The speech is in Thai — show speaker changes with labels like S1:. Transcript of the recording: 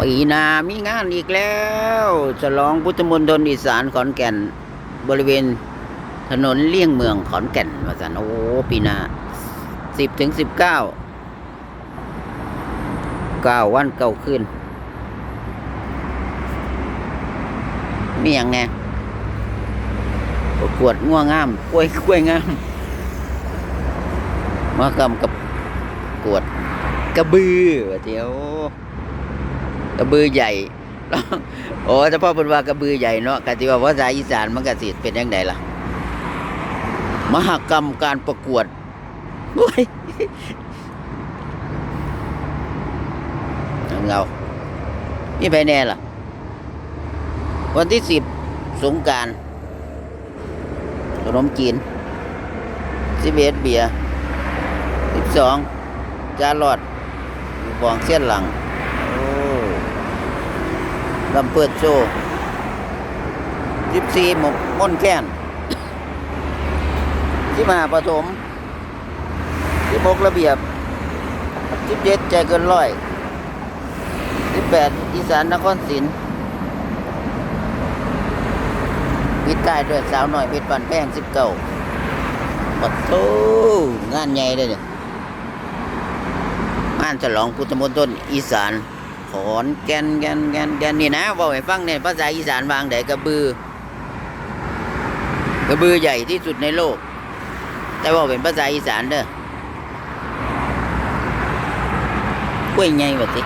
S1: ปีนามีงานอีกแล้ว ฉลองพุทธมณฑลอีสานขอนแก่น บริเวณถนนเลี่ยงเมืองขอนแก่นว่าสันโอ้ปีนาสิบถึงสิบเก้าเก้าวันเก้าคืนมีอย่างแน่ประกวดง่วงงามกล้วยกล้วยงาม มากำกับกวดกระบือเดี๋ยว กระบือใหญ่โอ้เฉพาะเป็นว่ากระบือใหญ่เนาะกะที่ว่าภาษาอีสานมันกะสิเป็นยังไงล่ะ มหกรรมการประกวดโอ้ยเงานี่ไปแน่ล่ะ วันที่สิบสงการขนมจีนสิบเอ็ดเบียร์สิบสองจานหลอดบองเส้นหลัง ลำเปิดโชว์สิบสี่หมกม่อนแค้นที่มาปฐมที่บกระเบียบสิบเจ็ดใจเกินร้อยสิบแปดอีสานนครศรีปิดใต้ด้วยสาวหน่อยเพชรปันแป้งสิบเก้าปัดโตงานใหญ่เลยเนี่ยงานฉลองพุทธมณฑลอีสาน ขอนแก่นแก่นแก่นแก่นนี่นะว่าให้ฟังเนี่ยภาษาอีสานวางไดกระบือกระบือใหญ่ที่สุดในโลก แต่ว่าเป็นภาษาอีสานเด้อกล้วยไงวะสิ